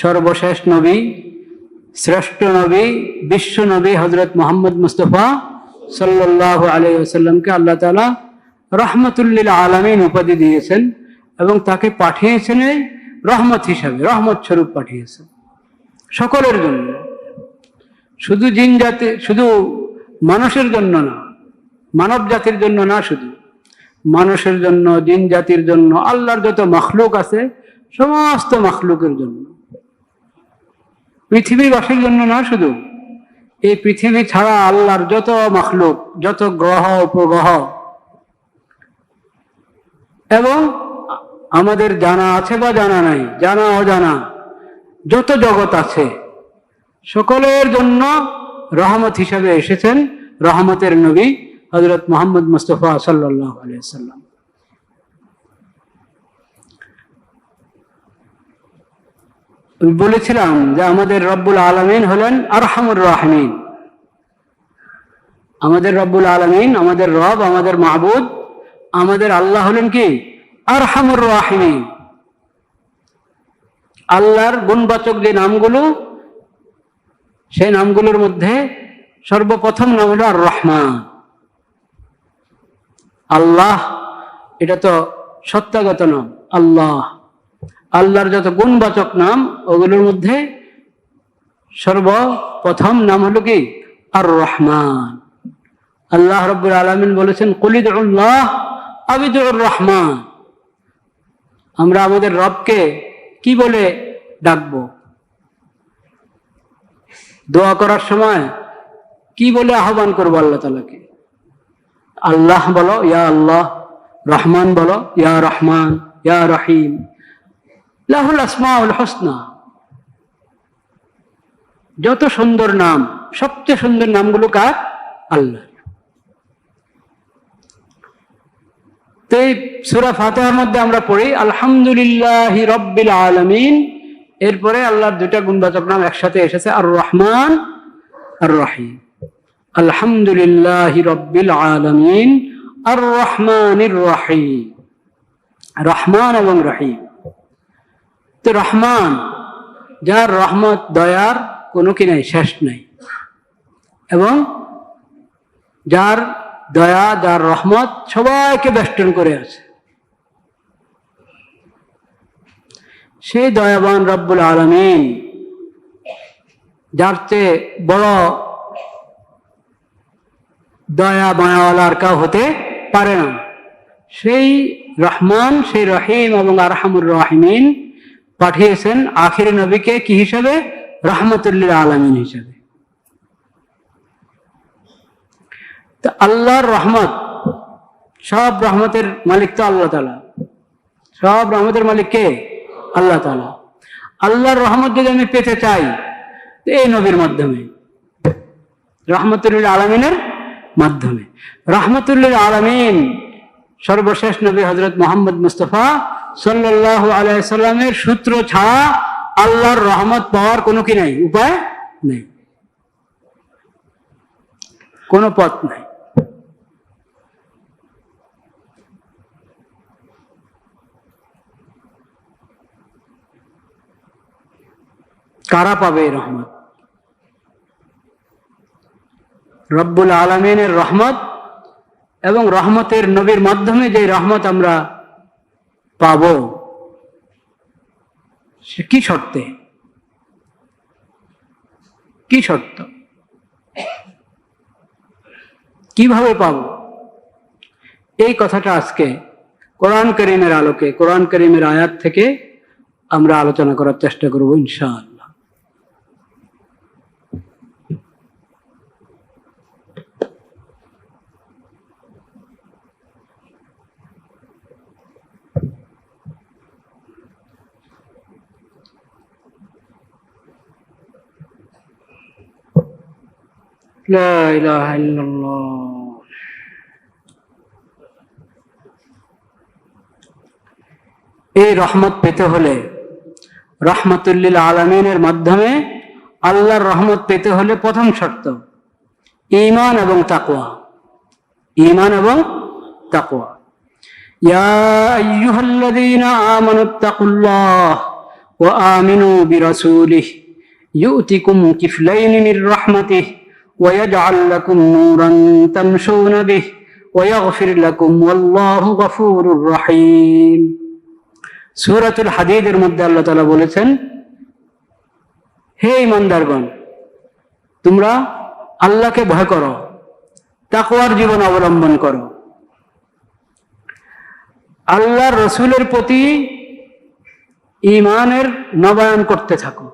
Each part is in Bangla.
সর্বশেষ নবী, শ্রেষ্ঠ নবী, বিশ্ব নবী হজরত মোহাম্মদ মুস্তফা সাল্লাহ আলাইসাল্লামকে আল্লাহ তালা রহমতুল্লিল আলমিন উপাধি দিয়েছেন এবং তাকে পাঠিয়েছেন রহমত হিসাবে, রহমত স্বরূপ পাঠিয়েছেন। সকলের জন্য। শুধু জিন জাতি, শুধু মানুষের জন্য না, মানব জাতির জন্য না শুধু, মানুষের জন্য, জিন জাতির জন্য, আল্লাহর যত মখলুক আছে, সমস্ত মখলুকের জন্য। পৃথিবীবাসীর জন্য না শুধু। এই পৃথিবী ছাড়া আল্লাহর যত মখলুক, যত গ্রহ, উপগ্রহ এবং আমাদের জানা আছে বা জানা নাই, জানা অজানা, যত জগৎ আছে, সকলের জন্য রহমত হিসাবে এসেছেন রহমতের নবী হজরত মোহাম্মদ মুস্তফা সাল্লাহ আলিয়াল্লাম বলেছিলাম যে আমাদের রব্বুল আলমিন হলেন আরহামুর রাহমিন। আমাদের রব্বুল আলমিন, আমাদের রব, আমাদের মাহবুদ, আমাদের আল্লাহ হলেন কি? আরহামুর রাহমিন। আল্লাহর গুণবাচক যে নামগুলো, সেই নামগুলোর মধ্যে সর্বপ্রথম নাম হলো আর রহমান আল্লাহ, এটা তো সত্যাগত নাম, আল্লাহ। আল্লাহর যত গুণবাচক নাম, ওগুলোর মধ্যে সর্বপ্রথম নাম হলো কি? আর রহমান আল্লাহ রব্বুল আলমিন বলেছেন কলিদুল্লাহ আবিদুর রহমান। আমরা আমাদের রবকে কি বলে ডাকবো? দোয়া করার সময় কি বলে আহ্বান করব আল্লাহ তালাকে আল্লাহ বলো, ইয়া আল্লাহ, রহমান বলো, ইয়া রহমান, ইয়া রহিম। লাহুল আসমাউল হোসনা। যত সুন্দর নাম, সবচেয়ে সুন্দর নামগুলো কার? আল্লাহ। তো এই সুরা ফাতেহার মধ্যে আমরা পড়ি, আলহামদুলিল্লাহ রব্বিল আলমিন। এরপরে আল্লাহর দুটা গুণবাচক নাম একসাথে এসেছে আর রহমান আর রহিম আলহামদুলিল্লাহ রব্বিল আলমিন। আর রহমান রহিম। রহমান এবং রহিম। তো রহমান, যার রহমত, দয়ার কোনো কি নাই, শেষ নাই। এবং যার দয়া, যার রহমত সবাইকে বেষ্টন করে আছে। সেই দয়াবান রব্বুল আলমিন, যার চেয়ে বড় দয়া মায়াওয়ালার কাউ হতে পারে না। সেই রহমান, সেই রহিম এবং আরহামুর রহিমিন পাঠিয়েছেন আখির নবীকে কি হিসাবে? রহমতুল্লিল আলমিন হিসাবে। আল্লাহর রহমত, সব রহমতের মালিক তো আল্লাহ তালা সব রহমতের মালিক কে? আল্লাহ তালা আল্লাহর রহমত যদি আমি পেতে চাই এই নবীর মাধ্যমে, রহমতুল্লিল আলমিনের মাধ্যমে। রহমতুল্লিল আলমিন সর্বশেষ নবী হজরত মোহাম্মদ মুস্তফা সাল্লাহ আলাইসাল্লামের সূত্র ছাড়া আল্লাহর রহমত পাওয়ার কোনো কি নেই? উপায় নেই। কোনো পথ নাই। কারা পাবে এই রহমত? রব্বুল আলমিনের রহমত এবং রহমতের নবীর মাধ্যমে যে রহমত আমরা পাব, সে কি শর্তে? কি শর্ত? কীভাবে পাব? এই কথাটা আজকে কোরআন করিমের আলোকে, কোরআন করিমের আয়াত থেকে আমরা আলোচনা করার চেষ্টা করব ইনশাআল্লাহ। لا إله إلا الله এই রহমত পেতে হলে রহমতুল্লিল আলমিনের মাধ্যমে আল্লাহর রহমত পেতে হলে প্রথম শর্ত ইমান এবং তাকুয়া ইমান এবং তাকুয়া يا أيها الذين آمنوا اتقوا الله وآمنوا برسوله يؤتكم كفلين من رحمته ويجعل لكم نورا تمشون به ويغفر لكم والله غفور رحيم সূরাতুল হাদিদের মধ্যে আল্লাহ তাআলা বলেছেন হে ইমানদারগণ তোমরা আল্লাহকে ভয় করো তাকওয়ার জীবন অবলম্বন করো আল্লাহর রসুলের প্রতি ইমানের নবায়ন করতে থাকো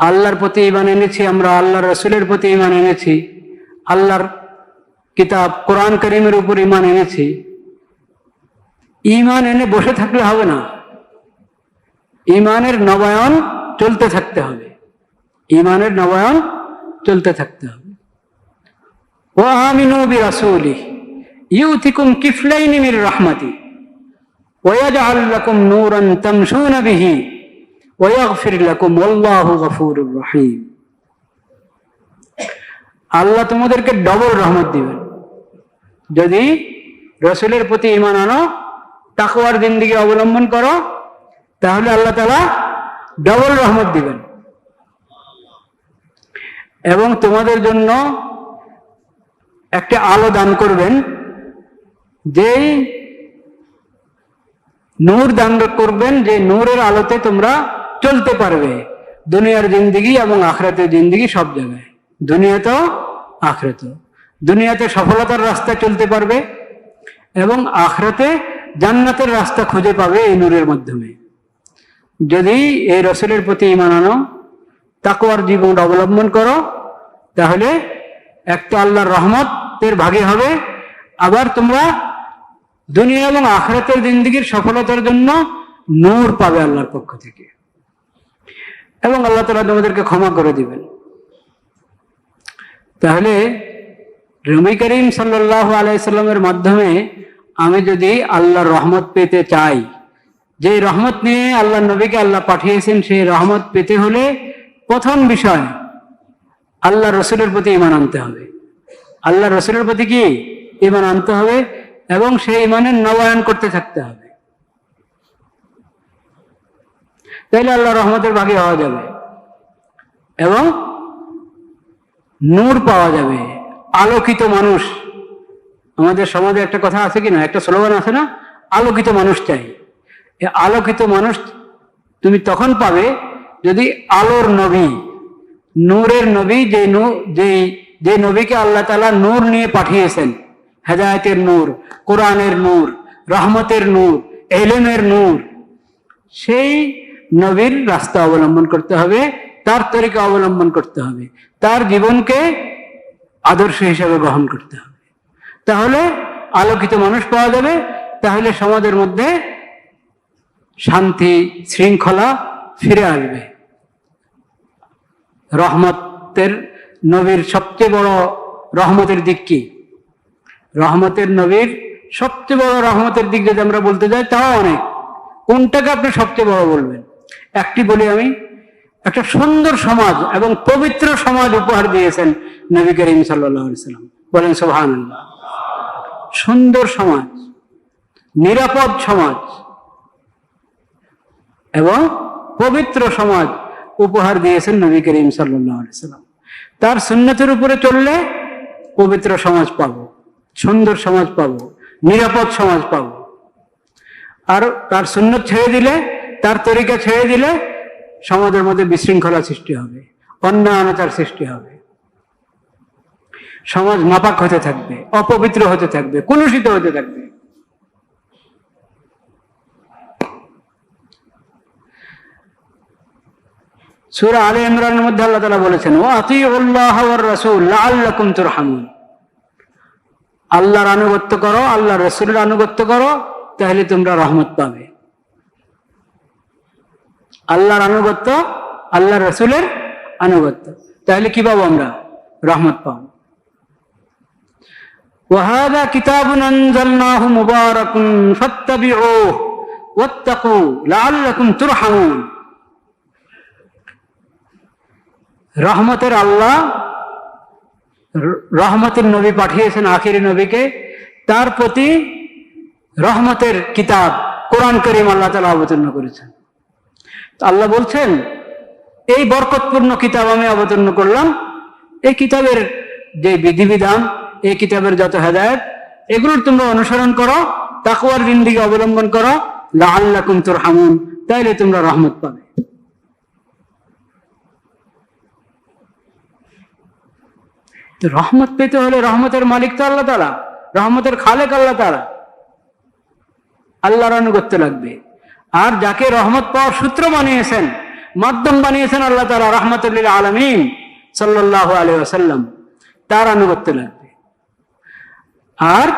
আল্লাহর প্রতি ইমান এনেছি, আমরা আল্লাহর রসুলের প্রতি ইমান এনেছি, আল্লাহর কিতাব কোরআন করিমের উপর ইমান এনেছি। ইমান এনে বসে থাকলে হবে না। ইমানের নবায়ন চলতে থাকতে হবে। ইমানের নবায়ন চলতে থাকতে হবে। ও আমিনু বি রাসুলি ইউথিকুম কিফলাইনি মির রাহমাতি ওয়াজআল লাকুম নূরান তামশুনা ওয়াগফির লাকুম আল্লাহু গফুরুর রহিম। আল্লাহ তোমাদেরকে ডবল রহমত দিবেন। যদি রসুলের প্রতি ইমান আনো, তাকওয়ার দিনদিকে অবলম্বন করো, তাহলে আল্লাহ তালা ডবল রহমত দিবেন। এবং তোমাদের জন্য একটা আলো দান করবেন, যেই নূর দান করবেন, যে নূরের আলোতে তোমরা চলতে পারবে। দুনিয়ার জিন্দিগি এবং আখরাতের জিন্দিগি সব জায়গায়। দুনিয়াতেও আখরাতেও দুনিয়াতে সফলতার রাস্তা চলতে পারবে এবং আখরাতে জান্নাতের রাস্তা খুঁজে পাবে এই নূরের মাধ্যমে। যদি এই রসুলের প্রতি ইমান আনো, তাকওয়ার জীবন অবলম্বন করো, তাহলে এক তো আল্লাহর রহমতের ভাগে হবে। আবার তোমরা দুনিয়া এবং আখরাতের জিন্দিগির সফলতার জন্য নূর পাবে আল্লাহর পক্ষ থেকে। এবং আল্লাহ তালা তোমাদেরকে ক্ষমা করে দিবেন। তাহলে রবি করিম সাল্লাহ আলাইসাল্লামের মাধ্যমে আমি যদি আল্লাহর রহমত পেতে চাই যে রহমত নিয়ে আল্লাহ নবীকে আল্লাহ পাঠিয়েছেন, সেই রহমত পেতে হলে প্রথম বিষয় আল্লাহ রসুলের প্রতি ইমান আনতে হবে। আল্লাহ রসুলের প্রতি কি? ইমান আনতে হবে এবং সেই ইমানের নবায়ন করতে থাকতে হবে। তাইলে আল্লাহ রহমতের বাকি হওয়া যাবে। এবং নূর পাওয়া যাবে। আলোকিত মানুষ। আমাদের সমাজে একটা কথা আছে কি না? একটা স্লোগান আছে না? আলোকিত মানুষ চাই। আলোকিত মানুষ তুমি তখন পাবে যদি আলোর নবী, নূরের নবী যে যে যে নবীকে আল্লাহ তালা নূর নিয়ে পাঠিয়েছেন। হেদায়তের নূর, কোরআনের নূর, রহমতের নূর, এলেমের নূর। সেই নবীর রাস্তা অবলম্বন করতে হবে, তার তরিকা অবলম্বন করতে হবে, তার জীবনকে আদর্শ হিসেবে গ্রহণ করতে হবে। তাহলে আলোকিত মানুষ পাওয়া যাবে, তাহলে সমাজের মধ্যে শান্তি, শৃঙ্খলা ফিরে আসবে। রহমতের নবীর সবচেয়ে বড় রহমতের দিক কি? রহমতের নবীর সবচেয়ে বড় রহমতের দিক যদি আমরা বলতে যাই, তাও অনেক। কোনটাকে আপনি সবচেয়ে বড় বলবেন? একটি বলি আমি, একটা সুন্দর সমাজ এবং পবিত্র সমাজ উপহার দিয়েছেন নবী করিম সাল্লাম। বলেন সোহান সুন্দর সমাজ, নিরাপদ সমাজ এবং পবিত্র সমাজ উপহার দিয়েছেন নবী করিম সাল্লাম। তার সুন্নতের উপরে চললে পবিত্র সমাজ পাবো, সুন্দর সমাজ পাবো, নিরাপদ সমাজ পাবো। আর তার সুন্নত ছেড়ে দিলে তার তরিকা ছেড়ে দিলে সমাজের মধ্যে বিশৃঙ্খলা সৃষ্টি হবে, অন্যায়নতার সৃষ্টি হবে। সমাজ নাপাক হতে থাকবে, অপবিত্র হতে থাকবে, কলুষিত হতে থাকবে। সুরা আলী ইমরানের মধ্যে আল্লাহ তালা বলেছেন ও আতি উল্লাহ রসুল আল্লাকুম তুরহামুন। আল্লাহর আনুগত্য করো আল্লাহ রসুলের আনুগত্য করো, তাহলে তোমরা রহমত পাবে। আল্লাহর আনুগত্য আল্লাহ রসুলের আনুগত্য তাহলে কি পাবো আমরা রহমত পাবো وهذا كتاب أنزلناه مبارك فاتبعوه واتقوا لعلكم ترحمون রহমতের আল্লাহ রহমতের নবী পাঠিয়েছেন আখিরি নবীকে তার প্রতি রহমতের কিতাব কোরআন করিম আল্লাহ তালা অবতীর্ণ করেছেন তো আল্লাহ বলছেন, এই বরকতপূর্ণ কিতাব আমি অবতীর্ণ করলাম। এই কিতাবের যে বিধিবিধান, এই কিতাবের যত হেদায়ত, এগুলোর তোমরা অনুসরণ করো তাকুয়ার জিন্দিগি অবলম্বন করো। আল্লাহ কুমতুর হামুন তাইলে তোমরা রহমত পাবে। রহমত পেতে হলে রহমতের মালিক তো আল্লাহ তালা রহমতের খালেক আল্লাহ তালা আল্লাহর আনুগত্য লাগবে। আর যাকে রহমত পাওয়ার সূত্র বানিয়েছেন, মাধ্যম বানিয়েছেন আল্লাহ তালা রহমতুল্লিল আলমিন সাল্লাহ আলিয়াল্লাম তার আনুগত্য লাগবে। আর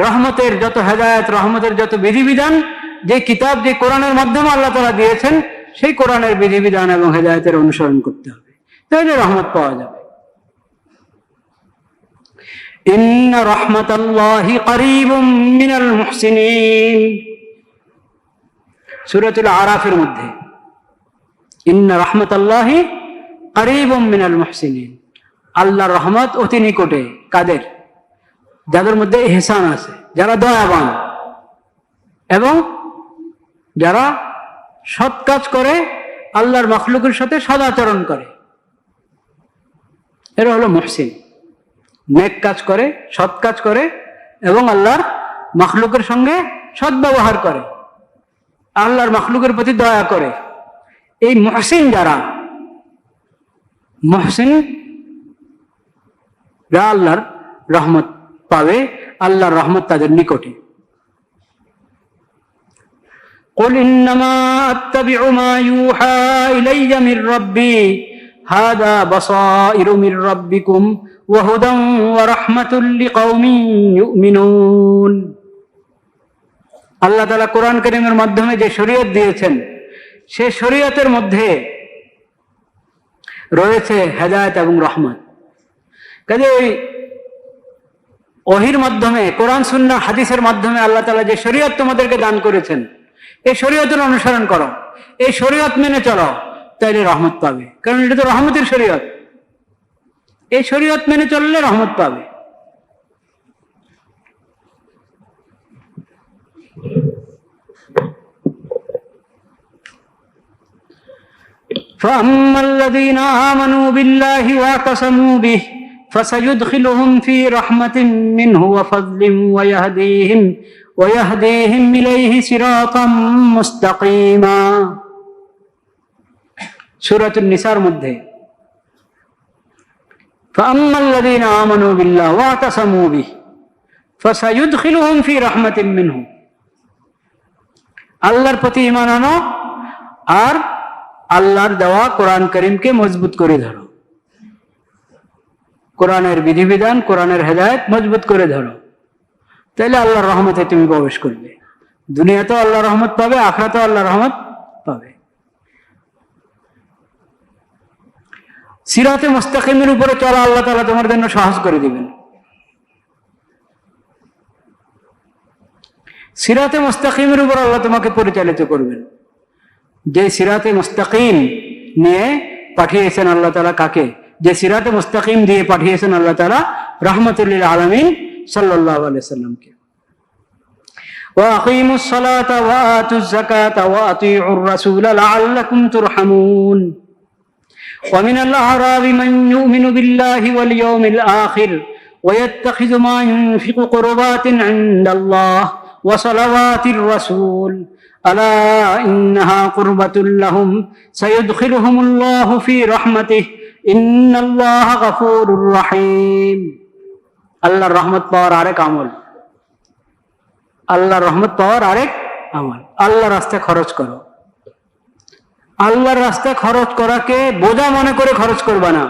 রহমতের যত হেদায়ত, রহমতের যত বিধিবিধান, যে কিতাব, যে কোরআনের মাধ্যমে আল্লাহ তালা দিয়েছেন, সেই কোরআনের বিধিবিধান এবং হেদায়তের অনুসরণ করতে হবে। তাহলে রহমত পাওয়া যাবে। ইন্ন রহমত আল্লাহ করিবিন সুরতুল আরাফের মধ্যে। ইন্না রহমত আল্লাহ করিবম মিনাল মহসিনিন। আল্লাহর রহমত অতি নিকটে। কাদের? যাদের মধ্যে হেসান আছে। যারা দয়াবান। এবং যারা সৎ কাজ করে, আল্লাহর মখলুকের সাথে সদাচরণ করে। এরা হলো মহসিন। নেক কাজ করে, সৎ কাজ করে, এবং আল্লাহর মখলুকের সঙ্গে সদ্ব্যবহার করে। আল্লাহর মখলুকের প্রতি দয়া করে এই মহসিন যারা মহসিন রা আল্লাহর রহমত পাবে আল্লাহর রহমত তাদের নিকটে قل إنما أتبع ما يوحى إلي من ربي هذا بصائر من ربكم وهدى ورحمة لقوم يؤمنون আল্লাহ তালা কোরআন করিমের মাধ্যমে যে শরীয়ত দিয়েছেন, সে শরীয়তের মধ্যে রয়েছে হেদায়ত এবং রহমত। কাজে ওই ওহির মাধ্যমে, কোরআন সুন্না হাদিসের মাধ্যমে আল্লাহ তালা যে শরীয়ত তোমাদেরকে দান করেছেন, এই শরীয়তের অনুসরণ করো, এই শরীয়ত মেনে চলো, তাইলে রহমত পাবে। কারণ এটা তো রহমতের শরীয়ত। এই শরীয়ত মেনে চললে রহমত পাবে। فأما الذين آمنوا بالله واعتصموا به فسيدخلهم في رحمة منه وفضل ويهديهم ويهديهم إليه صراطا مستقيما سورة النساء মধ্যে فأما الذين آمنوا بالله واعتصموا به فسيدخلهم في رحمة منه আল্লাহর প্রতি ইমান আনো আর আল্লাহর দেওয়া কোরআন করিমকে মজবুত করে ধরো। কোরআনের বিধিবিধান, কোরআনের হেদায়ত মজবুত করে ধরো। তাহলে আল্লাহর রহমতে তুমি প্রবেশ করবে। দুনিয়াতেও আল্লাহ রহমত পাবে, আখরাতেও আল্লাহ রহমত পাবে। সিরাতে মোস্তাকিমের উপরে চলা আল্লাহ তালা তোমার জন্য সাহস করে দিবেন। সিরাতে মোস্তাকিমের উপর আল্লাহ তোমাকে পরিচালিত করবেন। যে সিরাতে মুস্তাকিম নিয়ে পাঠিয়েছেন আল্লাহ তালা কাকে যে সিরাতে মুস্তাকিম দিয়ে পাঠিয়েছেন আল্লাহ তালা রহমতুল্লিল আলমিন সাল্লাহ আলাইসাল্লামকে وأقيموا الصلاة وآتوا الزكاة وأطيعوا الرسول لعلكم ترحمون ومن الأعراب من يؤمن بالله واليوم الآخر ويتخذ ما ينفق قربات عند الله وصلوات الرسول ألا إنها قربة لهم سيدخلهم الله في رحمته إن الله غفور رحيم আল্লাহর রহমত পাওয়ার আরেক আমল আল্লাহর রহমত পাওয়ার আরেক আমল আল্লাহ রাস্তায় খরচ করো আল্লাহর রাস্তায় খরচ করাকে বোঝা মনে করে খরচ করবা না